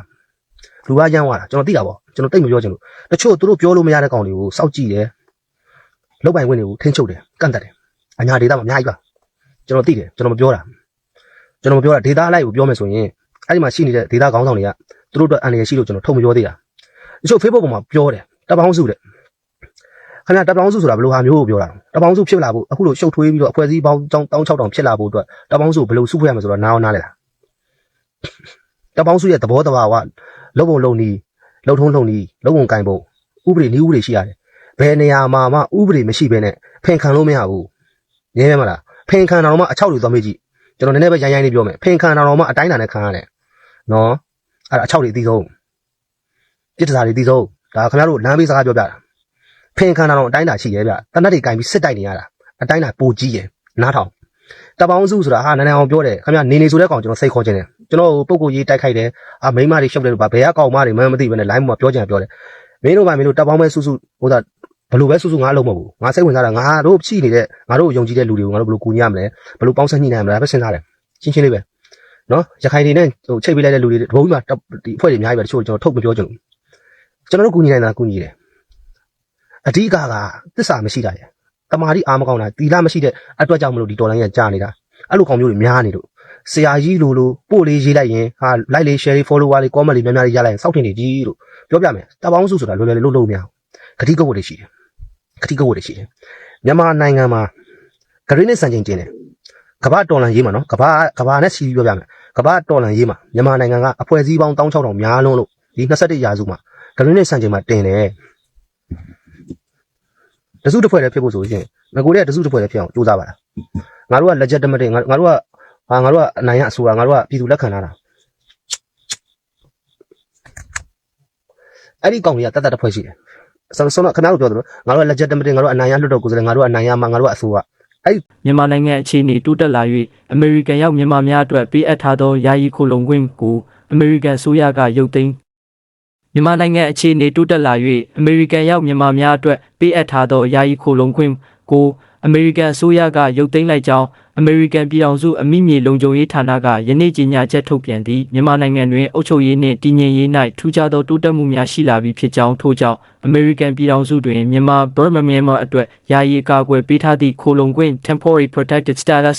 လူပါရမ်းွားတာကျွန်တော်သိတာပေါ့ကျွန်တော်တိတ်မပြောချင်လို့တချို့သူတို့ပြောလို့မရတဲ့ကောင်တွေကိုစောက်ကြည့်တယ်။လောက်ပိုင်ဝင်တွေကိုထိန်းချုပ်တယ်ကန့်တတ်တယ်။အညာဒေတာမှာအများကြီးပါကျွန်တော်သိတယ်ကျွန်တော်မပြောတာကျွန်တော်မပြောတာဒေတာအလိုက်ကိုပြောမယ်ဆိုရင်အဲ့ဒီမှာရှိနေတဲ့ဒေတာခေါင်းဆောင်တွေကသူတို့အတွက်အန်ရရှိလို့ကျွန်တော်ထုတ်မပြောသေးတာတချို့ Facebook ပေါ်မှာပြောတယ်တပ်ပေါင်းစုတဲ့ခင်ဗျာတပ်ပေါင်းစုဆိုတာဘယ်လိုဟာမျိုးကိုပြောတာတပ်ပေါင်းစုဖြစ်လာဖို့အခုလိုရှုပ်ထွေးပြီးတော့အဖွဲ့အစည်းပေါင်း16000ဖြစ်လာဖို့အတွက်တပ်ပေါင်းစုဘယ်လိုစုဖွဲ့ရမလဲဆိုတော့နားအောင်နားလေတာ တပ်ပေါင်းစုရဲ့သဘောတဘာဝလုံပုံလုံနီးလုံထုံးလုံနီးလုံပုံကင်ပုံဥပဒေနည်းဥပဒေရှိရတယ်ဘယ်နေရာမှာမှဥပဒေမရှိဘဲနဲ့ဖင်ခံလို့မရဘူးငြင်းရမလားဖင်ခံတော်မှအချောက်တွေသွားမေးကြည့်ကျွန်တော်နည်းနည်းပဲရိုင်းရိုင်းလေးပြောမယ်ဖင်ခံတော်မှအတိုင်းတာနဲ့ခံရတယ်နော်အဲ့ဒါအချောက်တွေအသီးဆုံးပြစ်တစားတွေအသီးဆုံးဒါခင်ဗျားတို့လမ်းဘေးစကားပြောပြတာဖင်ခံတော်အတိုင်းတာရှိရဲဗျတနက်တွေကင်ပြီးစစ်တိုက်နေရတာအတိုင်းတာပိုကြီးရယ်နားထောင်တပေါင်းစုဆိုတာဟာနန်းနန်းအောင်ပြောတယ်ခင်ဗျာနေနေဆိုတဲ့ကောင်ကျွန်တော်စိတ်ခေါ်ခြင်းတယ် ကျွန်တော်ပုံကိုရေးတိုက်ခိုက်တယ်အာမိန်းမတွေရှုပ်တယ်လို့ပါဘယ်ကကောင်မတွေမှမသိဘဲနဲ့ line မှာပြောကြတယ်ပြောတယ်မင်းတို့ကမင်းတို့တပေါင်းပဲစုစုဟိုဒါဘလို့ပဲစုစုငါလုံးမဟုတ်ဘူးငါစိတ်ဝင်စားတာငါတို့ချိနေတဲ့ငါတို့ယုံကြည်တဲ့လူတွေကိုငါတို့ဘလို့ကူညီရမလဲဘလို့ပေါင်းဆက်ညှိနှိုင်းရမလဲပဲစဉ်းစားတယ်ချင်းချင်းလေးပဲနော်ရခိုင်တွေနဲ့ဟိုချိတ်ပေးလိုက်တဲ့လူတွေဘုံမှာဒီအဖွဲ့တွေအများကြီးပဲတချို့ကျွန်တော်ထုတ်မပြောချင်ဘူးကျွန်တော်တို့ကူညီနိုင်တာကူညီတယ်အဓိကကသစ္စာမရှိတာရယ်တမာတိအားမကောင်းတာတီလာမရှိတဲ့အတွက်ကြောင့်မလို့ဒီတော်လိုင်းကကြာနေတာအဲ့လိုကောင်မျိုးတွေများနေလို့ ဆရာကြီးလိုလိုပို့လေးရေးလိုက်ရင်ဟာ like လေး share လေး follower လေး comment လေးများများလေးရလိုက်ရင်စောက်ထင်နေကြီးလို့ပြောပြမယ်တပေါင်းစုဆိုတာလွယ်လွယ်လေးလုပ်လို့မရဘူးဂတိကဝတ်တွေရှိတယ်ဂတိကဝတ်တွေရှိတယ်မြန်မာနိုင်ငံမှာဂရိနဲ့စံချိန်တင်တယ်ကမ္ဘာတော်လန်ရေးမှာနော်ကမ္ဘာကမ္ဘာနဲ့စီးပြီးပြောပြမယ်ကမ္ဘာတော်လန်ရေးမှာမြန်မာနိုင်ငံကအဖွဲ့အစည်းပေါင်း16000များလုံးလို့ဒီ21ရာစုမှာဂရင်းနဲ့စံချိန်မှာတင်တယ်တစုတစ်ဖွဲ့တည်းဖြစ်ဖို့ဆိုရင်ငကိုတွေကတစုတစ်ဖွဲ့တည်းဖြစ်အောင်ကြိုးစားပါလားငါတို့က legitimate ငါငါတို့က ဟာငါတို့ကအနိုင်ရအစိုးရငါတို့ကပြည်သူလက်ခံလာတာအဲ့ဒီကောင်တွေကတတ်တတ်တစ်ဖွဲ့ရှိတယ်ဆောဆောခင်ဗျားတို့ပြောတယ်ငါတို့က legitimate ငါတို့အနိုင်ရလွတ်တော်ကိုယ်စားလှယ်ငါတို့အနိုင်ရမှာငါတို့ကအစိုးရမြန်မာနိုင်ငံအခြေအနေတိုးတက်လာ၍အမေရိကန်ရောက်မြန်မာများအတွက်ပေးအပ်ထားသောယာယီခိုလုံခွင့်ကိုအမေရိကန်ဆိုရကရုပ်သိမ်းမြန်မာနိုင်ငံအခြေအနေတိုးတက်လာ၍အမေရိကန်ရောက်မြန်မာများအတွက်ပေးအပ်ထားသောယာယီခိုလုံခွင့်ကိုအမေရိကန်ဆိုရကရုပ်သိမ်းလိုက်ကြောင်း အမေရိကန်ပြည်ထောင်စုအမိမြေလုံခြုံရေးဌာနကယနေ့ကြေညာချက်ထုတ်ပြန်သည့်မြန်မာနိုင်ငံတွင်အုပ်ချုပ်ရေးနှင့်တည်ငြိမ်ရေး၌ထူးခြားသောတိုးတက်မှုများရှိလာပြီဖြစ်ကြောင်းထို့ကြောင့်အမေရိကန်ပြည်ထောင်စုတွင်မြန်မာ Burma Myanmar အတွက်ယာယီအကာအကွယ်ပေးထားသည့်ခိုလုံခွင့် Temporary Protected Status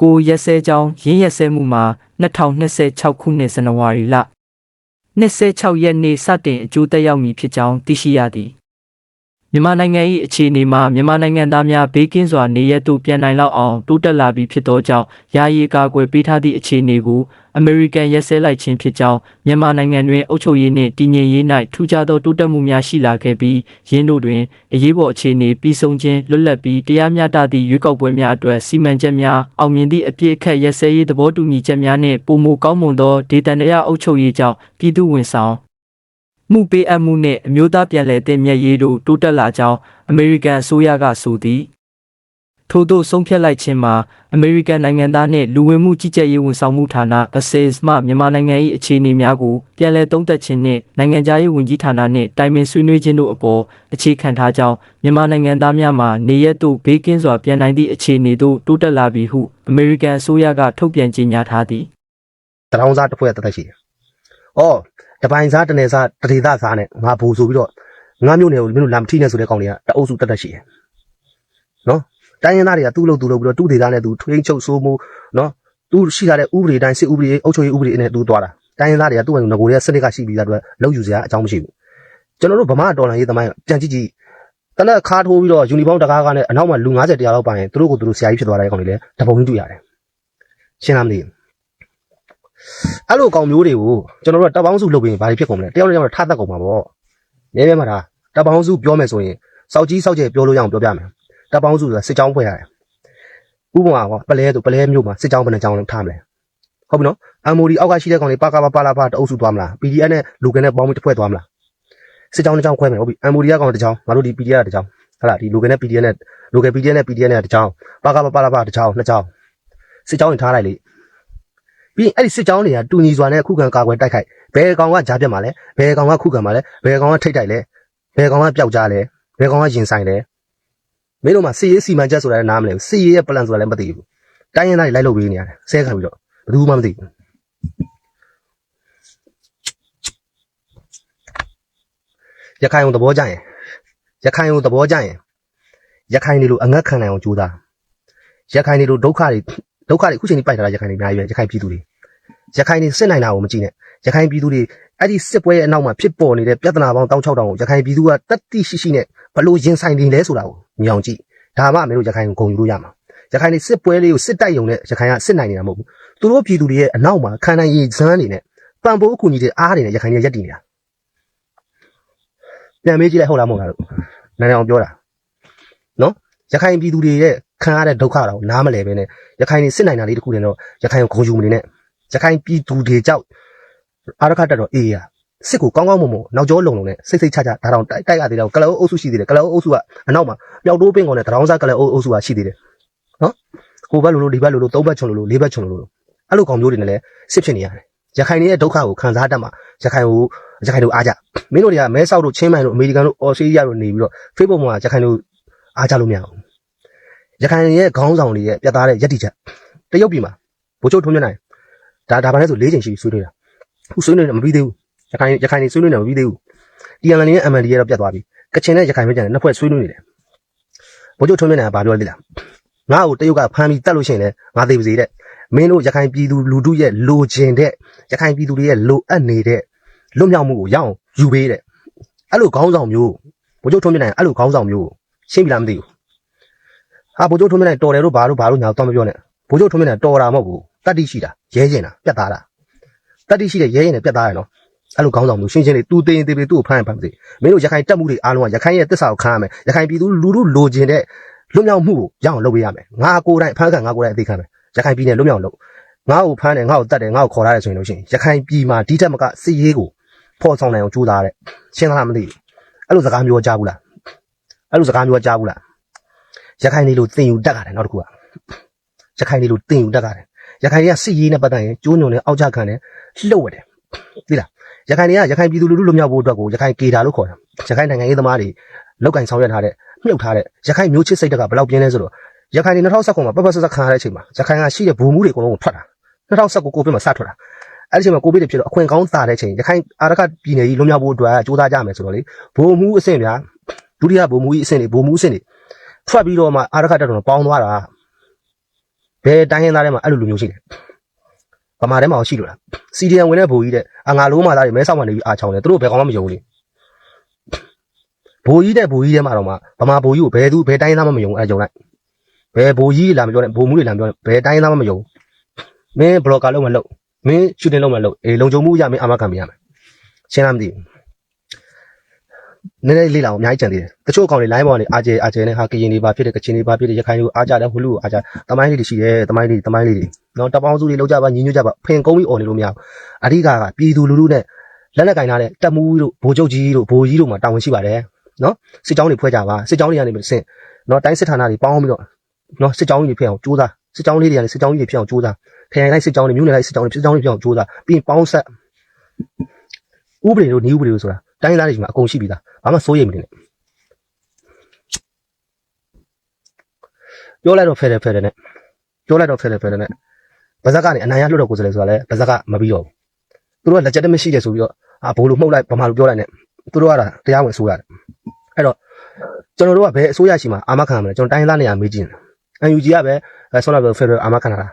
ကိုရက်စဲကြောင်းရင်းရက်စဲမှုမှာ2026ခုနှစ်ဇန်နဝါရီလ26ရက်နေ့စတင်အကျိုးသက်ရောက်မည်ဖြစ်ကြောင်းသိရှိရသည် မြန်မာနိုင်ငံ၏အခြေအနေမှာမြန်မာနိုင်ငံသားများဘေးကင်းစွာနေရသို့ပြန်နိုင်လောက်အောင်တိုးတက်လာပြီးဖြစ်သောကြောင့်ယာယီအကာအကွယ်ပေးထားသည့်အခြေအနေကိုအမေရိကန်ရက်စဲလိုက်ခြင်းဖြစ်ကြောင်းမြန်မာနိုင်ငံတွင်အုပ်ချုပ်ရေးနှင့်တည်ငြိမ်ရေး၌ထူးခြားသောတိုးတက်မှုများရှိလာခဲ့ပြီးယင်းတို့တွင်အရေးပေါ်အခြေအနေပြီးဆုံးခြင်းလွတ်လပ်ပြီးတရားမျှတသည့်ရွေးကောက်ပွဲများအတွက်စီမံချက်များအောင်မြင်သည့်အပြည့်အခက်ရက်စဲရေးသဘောတူညီချက်များနှင့်ပုံမကောင်းမွန်သောဒေသန္တရအုပ်ချုပ်ရေးကြောင့်ပြည်သူဝန်ဆောင် မှုပေးအပ်မှုနှင့်အမျိုးသားပြန်လည်တည်မြဲရေးတို့တိုးတက်လာကြောင်းအမေရိကန်အစိုးရကဆိုသည်ထို့သို့ဆုံးဖြတ်လိုက်ခြင်းမှာအမေရိကန်နိုင်ငံသားနှင့်လူဝင်မှုကြီးကြပ်ရေးဝန်ဆောင်မှုဌာန ASEAN မှမြန်မာနိုင်ငံ၏အခြေအနေများကိုပြန်လည်သုံးသပ်ခြင်းနှင့်နိုင်ငံခြားရေးဝန်ကြီးဌာနနှင့်တိုင်ပင်ဆွေးနွေးခြင်းတို့အပေါ်အခြေခံထားကြောင်းမြန်မာနိုင်ငံသားများမှနေရက်သို့ဘေးကင်းစွာပြန်နိုင်သည့်အခြေအနေသို့တိုးတက်လာပြီဟုအမေရိကန်အစိုးရကထုတ်ပြန်ကြေညာထားသည်တရောင်းစားတစ်ဖွဲ့တသက်ရှိတယ်။အော် တပိုင်းစားတနေစားတတိသားစားနဲ့ငါဘူဆိုပြီးတော့ငါမျိုးနယ်ကိုမင်းတို့လာမထိနဲ့ဆိုတဲ့ကောင်တွေကတအုပ်စုတက်တက်ရှိတယ်။နော်တိုင်းရင်းသားတွေကသူ့လို့သူ့လို့ပြီးတော့သူ့ဒေသနဲ့သူထွင်းချုပ်ဆိုးမှုနော်သူရှိထားတဲ့ဥပဒေတိုင်းစစ်ဥပဒေအုပ်ချုပ်ရေးဥပဒေနဲ့သူသွားတာတိုင်းရင်းသားတွေကသူ့ဝင်ငကိုတွေကစနစ်ကရှိပြီးသားအတွက်လောက်ယူစရာအကြောင်းမရှိဘူး။ကျွန်တော်တို့ဗမာတော်လှန်ရေးသမိုင်းပြန်ကြည့်ကြည့်တနက်ခါထိုးပြီးတော့ယူနီဖောင်းတကားကနဲ့အနောက်မှာလူ90တရားလောက်ပါရင်သူတို့ကိုသူတို့ဆရာကြီးဖြစ်သွားတဲ့ကောင်တွေလည်းတပုံကြီးတွေ့ရတယ်။ရှင်းလားမသိဘူး။ အဲ့လိုကောင်မျိုးတွေကိုကျွန်တော်တို့ကတပ်ပေါင်းစုလုပ်ပြီးရင်ဘာတွေဖြစ်ကုန်မလဲတယောက်တစ်ယောက်ထသက်ကုန်မှာပေါ့မြဲမြဲမှာဒါတပ်ပေါင်းစုပြောမယ်ဆိုရင်စောက်ကြီးစောက်ကျဲပြောလို့ရအောင်ပြောပြမယ်တပ်ပေါင်းစုဆိုတာစစ်ကြောင်းဖွဲ့ရတယ်ဥပမာကပလဲဆိုပလဲမျိုးမှာစစ်ကြောင်းဘယ်နှကြောင်းလုံးထားမလဲဟုတ်ပြီနော် MOD အောက်ကရှိတဲ့ကောင်တွေပါကပါပါလာပါတအုပ်စုသွားမလား PDF နဲ့လူကန်နဲ့ပေါင်းပြီးတစ်ဖွဲ့သွားမလားစစ်ကြောင်းတစ်ကြောင်းခွဲမယ်ဟုတ်ပြီ MOD ကကောင်တစ်ကြောင်းငါတို့ဒီ PDF ကတစ်ကြောင်းဟုတ်လားဒီလူကန်နဲ့ PDF နဲ့လူကန် PDF နဲ့ PDF နဲ့တစ်ကြောင်းပါကပါပါလာပါတစ်ကြောင်းနှစ်ကြောင်းစစ်ကြောင်းတွေထားလိုက်လေ ပြီးရင်အဲ့ဒီစစ်ကြောင်းတွေကတူညီစွာနဲ့ခုခံကာကွယ်တိုက်ခိုက်ဘယ်ကောင်ကကြားပြတ်မှာလဲဘယ်ကောင်ကခုခံမှာလဲဘယ်ကောင်ကထိတ်တိုက်လဲဘယ်ကောင်ကပျောက်ကြားလဲဘယ်ကောင်ကရင်ဆိုင်လဲမင်းတို့မှာစီရေးစီမံချက်ဆိုတာလည်းနားမလဲဘူးစီရေးရဲ့ plan ဆိုတာလည်းမသိဘူးတိုင်းရင်းသားတွေလိုက်လုပ်ပေးနေရတယ်ဆဲခံပြီးတော့ဘယ်သူမှမသိဘူးရခိုင်ုံသဘောကျရင်ရခိုင်ုံသဘောကျရင်ရခိုင်တွေလိုအငတ်ခံနိုင်အောင်ကြိုးစားရခိုင်တွေလိုဒုက္ခတွေ ဒုက္ခတွေအခုချိန်ကြီးပိုက်ထားတာရခိုင်တွေအများကြီးပဲရခိုင်ပြည်သူတွေရခိုင်တွေစစ်နိုင်တာကိုမကြည့်နဲ့ရခိုင်ပြည်သူတွေအဲ့ဒီစစ်ပွဲရဲ့အနောက်မှာဖြစ်ပေါ်နေတဲ့ပြဿနာပေါင်း16000ကိုရခိုင်ပြည်သူကတတိရှိရှိနဲ့ဘလို့ရင်ဆိုင်နေလဲဆိုတာကိုမြင်အောင်ကြည့်ဒါမှမင်းတို့ရခိုင်ကိုဂုံယူလို့ရမှာရခိုင်တွေစစ်ပွဲလေးကိုစစ်တိုက်ရုံနဲ့ရခိုင်ကစစ်နိုင်နေတာမဟုတ်ဘူးသူတို့ပြည်သူတွေရဲ့အနောက်မှာခံနိုင်ရည်ဇမ်းနေနဲ့ပံပိုးအကူကြီးတွေအားတွေနဲ့ရခိုင်တွေရက်တည်နေတာပြန်မေးကြည့်လိုက်ဟုတ်လားမဟုတ်လားလို့နည်းနည်းအောင်ပြောတာနော်ရခိုင်ပြည်သူတွေရဲ့ ခံရတဲ့ဒုက္ခတော့နားမလဲပဲနဲ့ရခိုင်နေစစ်နိုင်တာလေးတခုတည်းတော့ရခိုင်ကိုဂုံယူမနေနဲ့ရခိုင်ပြည်သူတွေကြောက်အာရခတက်တော့အေးရစစ်ကိုကောင်းကောင်းမွန်မွန်နောက်ကျောလုံလုံနဲ့စိတ်စိတ်ချချဒါတောင်တိုက်တိုက်ရသေးတယ်ကလောအုပ်စုရှိသေးတယ်ကလောအုပ်စုကအနောက်မှာပျောက်တိုးပင်ကုန်နဲ့တရောင်းစားကလောအုပ်စုကရှိသေးတယ်နော်ဟိုဘက်လိုလိုဒီဘက်လိုလိုသုံးဘက်ချုံလိုလိုလေးဘက်ချုံလိုလိုအဲ့လိုကောင်မျိုးတွေနဲ့လည်းစစ်ဖြစ်နေရတယ်ရခိုင်တွေရဲ့ဒုက္ခကိုခံစားတတ်မှာရခိုင်ကိုရခိုင်တို့အားကြမင်းတို့တွေကမဲဆောက်တို့ချင်းမိုင်တို့အမေရိကန်တို့အော်စတြေးလျတို့နေပြီးတော့ Facebook မှာရခိုင်တို့အားကြလို့မရဘူး ရခိုင်ရဲ့ခေါင်းဆောင်တွေရဲ့ပြတ်သားတဲ့ယက်တီချက်တရုတ်ပြည်မှာဘိုးချုပ်ထုံးမြနိုင်ဒါဒါပါလဲဆို၄ချိန်ရှိပြီဆွေးနွေးတာအခုဆွေးနွေးနေမပြီးသေးဘူးရခိုင်ရခိုင်နေဆွေးနွေးနေမပြီးသေးဘူး TNL နဲ့ MND ရဲ့တော့ပြတ်သွားပြီကချင်နဲ့ရခိုင်ပဲကြတယ်နှစ်ဖွဲ့ဆွေးနွေးနေတယ်ဘိုးချုပ်ထုံးမြနိုင်ကဘာပြောလဲသိလားငါ့ကိုတရုတ်ကဖမ်းပြီးတတ်လို့ရှိရင်လည်းငါသေးပါစေတဲ့မင်းတို့ရခိုင်ပြည်သူလူထုရဲ့လိုချင်တဲ့ရခိုင်ပြည်သူတွေရဲ့လိုအပ်နေတဲ့လွတ်မြောက်မှုကိုရအောင်ယူပေးတဲ့အဲ့လိုခေါင်းဆောင်မျိုးဘိုးချုပ်ထုံးမြနိုင်အဲ့လိုခေါင်းဆောင်မျိုးရှင်းပြီလားမသိဘူး ဟာဘိုးချုပ်ထုံးမင်းနိုင်တော်တယ်လို့ဘာလို့ဘာလို့ညာတော့မပြောနဲ့ဘိုးချုပ်ထုံးမင်းနိုင်တော်တာမဟုတ်ဘူးတတ္တိရှိတာရဲရင်တာပြတ်သားတာတတ္တိရှိတဲ့ရဲရင်နဲ့ပြတ်သားရယ်နော်အဲ့လိုခေါင်းဆောင်မျိုးရှင်းရှင်းလေးသူသိရင်သိပြီသူ့ကိုဖမ်းရင်ဖမ်းပါစေမင်းတို့ရခိုင်တက်မှုတွေအားလုံးကရခိုင်ရဲ့တစ္ဆာကိုခံရမယ်ရခိုင်ပြည်သူလူထုလိုချင်တဲ့လွတ်မြောက်မှုကိုရအောင်လုပ်ပေးရမယ်ငါကိုယ်တိုင်ဖမ်းခံငါကိုယ်တိုင်အသိခံမယ်ရခိုင်ပြည်နယ်လွတ်မြောက်လို့ငါ့ကိုဖမ်းတယ်ငါ့ကိုတတ်တယ်ငါ့ကိုခေါ်ရတယ်ဆိုရင်လို့ရှိရင်ရခိုင်ပြည်မှာဒီထက်မကစစ်ရေးကိုဖော်ဆောင်နိုင်အောင်ကြိုးစားတဲ့ရှင်းသလားမသိဘူးအဲ့လိုစကားမျိုးကြားဘူးလားအဲ့လိုစကားမျိုးကြားဘူးလား ရခိုင်နေလို့တင်ယူတတ်ကြတယ်နောက်တစ်ခုကရခိုင်နေလို့တင်ယူတတ်ကြတယ်ရခိုင်တွေကစစ်ရေးနဲ့ပတ်သက်ရင်ကျိုးညုံနဲ့အောက်ကြခံတယ်လှုပ်ရတယ်သိလားရခိုင်တွေကရခိုင်ပြည်သူလူထုလွတ်မြောက်ဖို့အတွက်ကိုရခိုင်ကေတာလို့ခေါ်တာရခိုင်နိုင်ငံရေးသမားတွေလောက်ကင်ဆောင်ရွက်ထားတဲ့မြုပ်ထားတဲ့ရခိုင်မျိုးချစ်စိတ်တက်ကဘယ်လောက်ပြင်းလဲဆိုတော့ရခိုင်တွေ2019မှာပပဆက်ဆက်ခံရတဲ့အချိန်မှာရခိုင်ကရှိတဲ့ဘူမှုတွေအကုန်လုံးကိုထွက်တာ2019ကိုဗစ်မှာစထွက်တာအဲ့ဒီအချိန်မှာကိုဗစ်တွေဖြစ်တော့အခွင့်ကောင်းစားတဲ့အချိန်ရခိုင်အာရခပြည်နယ်ကြီးလွတ်မြောက်ဖို့အတွက်စူးစမ်းကြမယ်ဆိုတော့လေဘူမှုအဆင့်ဗျာဒုတိယဘူမှုကြီးအဆင့်တွေဘူမှုအဆင့်တွေ ထွက်ပြီးတော့မှအာရခတက်တော်ပေါင်းသွားတာဘယ်တိုင်းရင်းသားတွေမှာအဲ့လိုလူမျိုးရှိတယ်ဗမာထဲမှာရှိလို့လား CDN ဝင်တဲ့ဘူကြီးတဲ့အငါလုံးမသားတွေမဲဆောက်မှနေပြီးအားချောင်းတယ်သူတို့ဘယ်ကောင်မှမယုံဘူးလေဘူကြီးတဲ့ဘူကြီးထဲမှာတော့မှဗမာဘူကြီးကိုဘယ်သူဘယ်တိုင်းသားမှမယုံအဲကြုံလိုက်ဘယ်ဘူကြီးလာမပြောနဲ့ဘူမှုတွေလာမပြောနဲ့ဘယ်တိုင်းသားမှမယုံမင်းဘလော့ကာလုံးမလုပ်မင်းရှူတင်လုံးမလုပ်အေးလုံခြုံမှုရမင်းအာမခံပေးရမယ်ရှင်းလားမသိဘူး နည်းနည်းလေးလာအောင်အများကြီးကြံသေးတယ်တချို့ကောင်တွေ line ပေါ်ကနေအာကျဲအာကျဲနဲ့ဟာကရင်တွေပါဖြစ်တယ်ကချင်တွေပါဖြစ်တယ်ရခိုင်တွေအားကြတယ်ဟိုလူကိုအားကြတမိုင်းလေးတွေရှိတယ်တမိုင်းလေးတမိုင်းလေးတွေနော်တပေါင်းစုတွေလောက်ကြပါညီညွတ်ကြပါဖင်ကုန်းပြီးអော်နေလို့မရဘူးအဓိကကပြည်သူလူထုနဲ့လက်လက်ကင်ထားတဲ့တက်မှုတို့ဘိုလ်ချုပ်ကြီးတို့ဘိုလ်ကြီးတို့မှာတာဝန်ရှိပါတယ်နော်စစ်ကြောင်းတွေဖွဲ့ကြပါစစ်ကြောင်းတွေကနေပြီးဆင့်နော်တိုင်းစစ်ဌာနတွေပေါင်းပြီးတော့နော်စစ်ကြောင်းကြီးတွေဖြစ်အောင်ကြိုးစားစစ်ကြောင်းလေးတွေကနေစစ်ကြောင်းကြီးတွေဖြစ်အောင်ကြိုးစားခရိုင်လိုက်စစ်ကြောင်းတွေမြို့နယ်လိုက်စစ်ကြောင်းတွေစစ်ကြောင်းတွေဖြစ်အောင်ကြိုးစားပြီးရင်ပေါင်းဆက်ဥပဒေတို့နေဥပဒေတို့ဆိုတာ တိုင်းသားတွေမှာအကုန်ရှိပြီးသားဘာမှစိုးရိမ်မနေနဲ့ပြောလိုက်တော့ဖဲတယ်ဖဲတယ်နဲ့ပြောလိုက်တော့ဖဲတယ်ဖဲတယ်နဲ့ဗဇက်ကနေအနိုင်ရလွတ်တော့ကိုယ်စလဲဆိုတာလဲဗဇက်ကမပြီးတော့ဘူးသူတို့ကလက်ချက်တမရှိတယ်ဆိုပြီးတော့အာဘိုးလိုမှုတ်လိုက်ဗမာလိုပြောလိုက်နဲ့သူတို့ကတရားဝင်ဆိုရတယ်အဲ့တော့ကျွန်တော်တို့ကဘယ်အစိုးရရှိမှာအာမခံရမလဲကျွန်တော်တိုင်းသားနေရာမေးကြည့်တယ် UNG ကပဲဆောနာဘဖက်ဒရယ်အာမခံတာ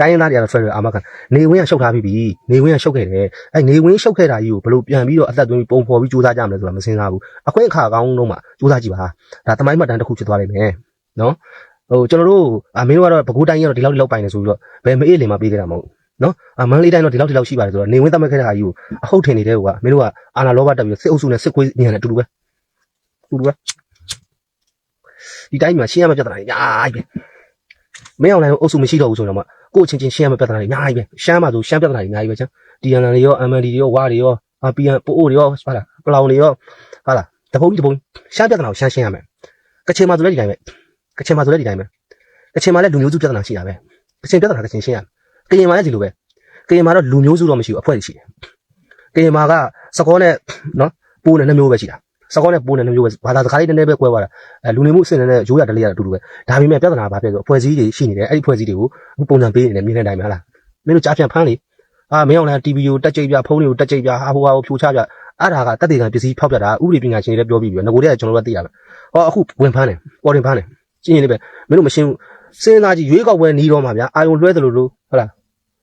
တိုင်းရင်းသားတွေကတော့ဖက်ဒရယ်အာမခံနေဝင်းကရှုပ်ထားပြီးပြီနေဝင်းကရှုပ်ခဲ့တယ်အဲနေဝင်းရှုပ်ခဲ့တာကြီးကိုဘယ်လိုပြန်ပြီးတော့အသက်သွင်းပြီးပုံဖော်ပြီးစူးစမ်းကြမလဲဆိုတာမစင်စားဘူးအခွင့်အခါကောင်းတော့မှစူးစမ်းကြည့်ပါဒါတမိုင်းမှတ်တမ်းတစ်ခုဖြစ်သွားလိမ့်မယ်နော်ဟိုကျွန်တော်တို့အမင်းတို့ကတော့ဘကူတိုင်းကတော့ဒီလောက်ဒီလောက်ပိုင်နေဆိုပြီးတော့ဘယ်မအေးလင်မှာပေးခဲ့တာမဟုတ်နော်အမန်လေးတိုင်းတော့ဒီလောက်ဒီလောက်ရှိပါတယ်ဆိုတော့နေဝင်းသတ်မှတ်ခဲ့တဲ့ဟာကြီးကိုအဟုတ်ထင်နေတဲ့ဟိုကမင်းတို့ကအာနာလောဘတက်ပြီးစစ်အုပ်စုနဲ့စစ်ကွေးညံနဲ့အတူတူပဲအတူတူပဲဒီတိုင်းမှာရှင်းရမယ့်ပြဿနာကြီးညာကြီးပဲမင်းအောင်လိုင်းအုပ်စုမရှိတော့ဘူးဆိုတော့မှ ကိုယ့်ချင်းချင်းရှင်းရမယ့်ပြဿနာကြီးညာကြီးပဲရှမ်းမှာဆိုရှမ်းပြဿနာကြီးအများကြီးပဲချမ်း DNL တွေရော MND တွေရောဝါတွေရောအ PN ပိုအိုတွေရောဟာလားပလောင်တွေရောဟာလားတပုံကြီးတပုံရှမ်းပြဿနာကိုရှမ်းရှင်းရမယ်ကချင်မှာဆိုလည်းဒီတိုင်းပဲကချင်မှာဆိုလည်းဒီတိုင်းပဲကချင်မှာလည်းလူမျိုးစုပြဿနာရှိတာပဲကချင်ပြဿနာကချင်ရှင်းရမယ်ကရင်မှာလည်းဒီလိုပဲကရင်မှာတော့လူမျိုးစုတော့မရှိဘူးအဖွဲ့တွေရှိတယ်ကရင်မှာကစကောနဲ့နော်ပိုးနဲ့နှမျိုးပဲရှိတာ စကောနဲ့ပိုးနဲ့နှမျိုးပဲဘာသာစကားလေးနည်းနည်းပဲကွဲသွားတာအဲလူနေမှုအဆင့်နဲ့ရိုးရတလေးရအတူတူပဲဒါပေမဲ့ပြဿနာကဘာဖြစ်လဲဆိုအဖွဲ့အစည်းတွေရှိနေတယ်အဲ့ဒီအဖွဲ့အစည်းတွေကိုအခုပုံစံပေးနေတယ်မြင်တဲ့အတိုင်းပဲဟာလားမင်းတို့ကြားပြန်ဖမ်းလေအာမင်းအောင်လည်း TV ကိုတက်ကြိတ်ပြဖုန်းတွေကိုတက်ကြိတ်ပြဟာဟိုဟာကိုဖြိုချပြအဲ့ဒါကတက်တေကံပစ္စည်းဖောက်ပြတာဥပဒေပညာရှင်တွေလည်းပြောပြီးပြီငကိုတည်းကကျွန်တော်တို့ကသိရမယ်ဟောအခုဝင်ဖမ်းတယ်ပေါ်တင်ဖမ်းတယ်ရှင်းရင်လေးပဲမင်းတို့မရှင်းဘူးစဉ်းစားကြည့်ရွေးကောက်ပွဲနီးတော့မှာဗျာအာယုံလွှဲတယ်လို့လို့ဟုတ်လား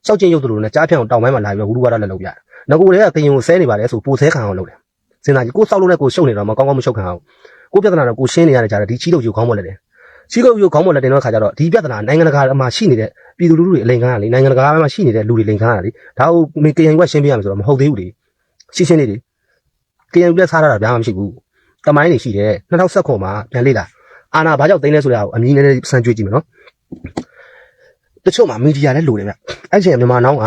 စောက်ကျင်ရုပ်တယ်လို့နဲ့ကြားဖြန့်အောင်တောင်ပိုင်းမှာလာပြီးဝူလူဝါဒလည်းလုပ်ပြတယ်ငကိုတည်းကကရင်ကိုဆဲနေပါတယ်ဆိုပိုဆဲခံအောင်လုပ်တယ် စဉ်းစားကြည့်ကိုစောက်လို့နဲ့ကိုရှုပ်နေတော့မကောင်းကောင်းမရှုပ်ခံအောင်ကိုပြဿနာတော့ကိုရှင်းနေရတဲ့ကြားတယ်ဒီချီးလို့ယူခေါင်းပေါ်လက်တယ်ချီးလို့ယူခေါင်းပေါ်လက်တင်တော့ခါကြတော့ဒီပြဿနာနိုင်ငံတကာမှာရှိနေတဲ့ပြည်သူလူထုတွေအလိန်ခံရလေနိုင်ငံတကာမှာရှိနေတဲ့လူတွေလိန်ခံရလေဒါကိုမင်းကရင်ကရှင်းပြရမယ်ဆိုတော့မဟုတ်သေးဘူးလေရှင်းရှင်းလေးလေကရင်ကစားရတာဗျာမရှိဘူးတမိုင်းနေရှိတယ်2019မှာပြန်လေ့လာအာနာဘာကြောင့်တင်းလဲဆိုတဲ့အမြင်နဲ့စမ်းကြွေးကြည့်မယ်နော်တချို့မှာမီဒီယာလည်းလိုတယ်ဗျအဲ့ချိန်မြန်မာနောင်းက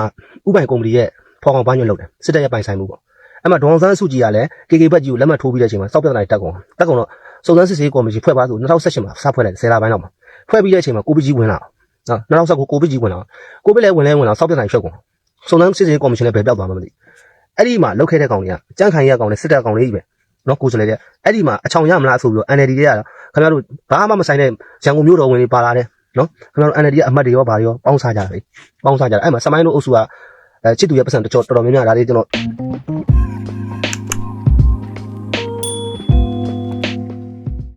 ဥပိုင်ကုမ္ပဏီရဲ့ဖော်ကောင်ပန်းညွှန်လုပ်တယ်စစ်တပ်ရဲ့ပိုင်ဆိုင်မှုပေါ့ အဲ့မှာဒေါန်ဆန်းစုကြည်ကလည်း KK ဘက်ကြီးကိုလက်မှတ်ထိုးပြီးတဲ့အချိန်မှာစောက်ပြဿနာတက်ကုန်တက်ကုန်တော့စုံစမ်းစစ်ဆေးကော်မရှင်ဖွဲ့ပါဆို2018မှာစဖွဲ့လိုက်တယ်10လပိုင်းလောက်မှာဖွဲ့ပြီးတဲ့အချိန်မှာကိုပကြီးဝင်လာနော်2019ကိုပကြီးဝင်လာကိုပလည်းဝင်လဲဝင်လာစောက်ပြဿနာဖြုတ်ကုန်စုံစမ်းစစ်ဆေးကော်မရှင်လည်းပဲပြောက်သွားမှမသိအဲ့ဒီမှာလောက်ခဲ့တဲ့ကောင်တွေကကြန့်ခိုင်ရကောင်နဲ့စစ်တပ်ကောင်လေးကြီးပဲနော်ကိုယ်စလဲတဲ့အဲ့ဒီမှာအချောင်ရမလားဆိုပြီးတော့ NLD တွေကခင်ဗျားတို့ဘာမှမဆိုင်တဲ့ရန်ကုန်မြို့တော်ဝင်တွေပါလာတယ်နော်ခင်ဗျားတို့ NLD ကအမတ်တွေရောဗာရောပေါင်းစားကြတယ်ပေါင်းစားကြတယ်အဲ့မှာစမိုင်းတို့အုပ်စုက အဲချစ်သူရဲ့ပတ်စံတချို့တော်တော်များများဒါလေးကျွန်တော်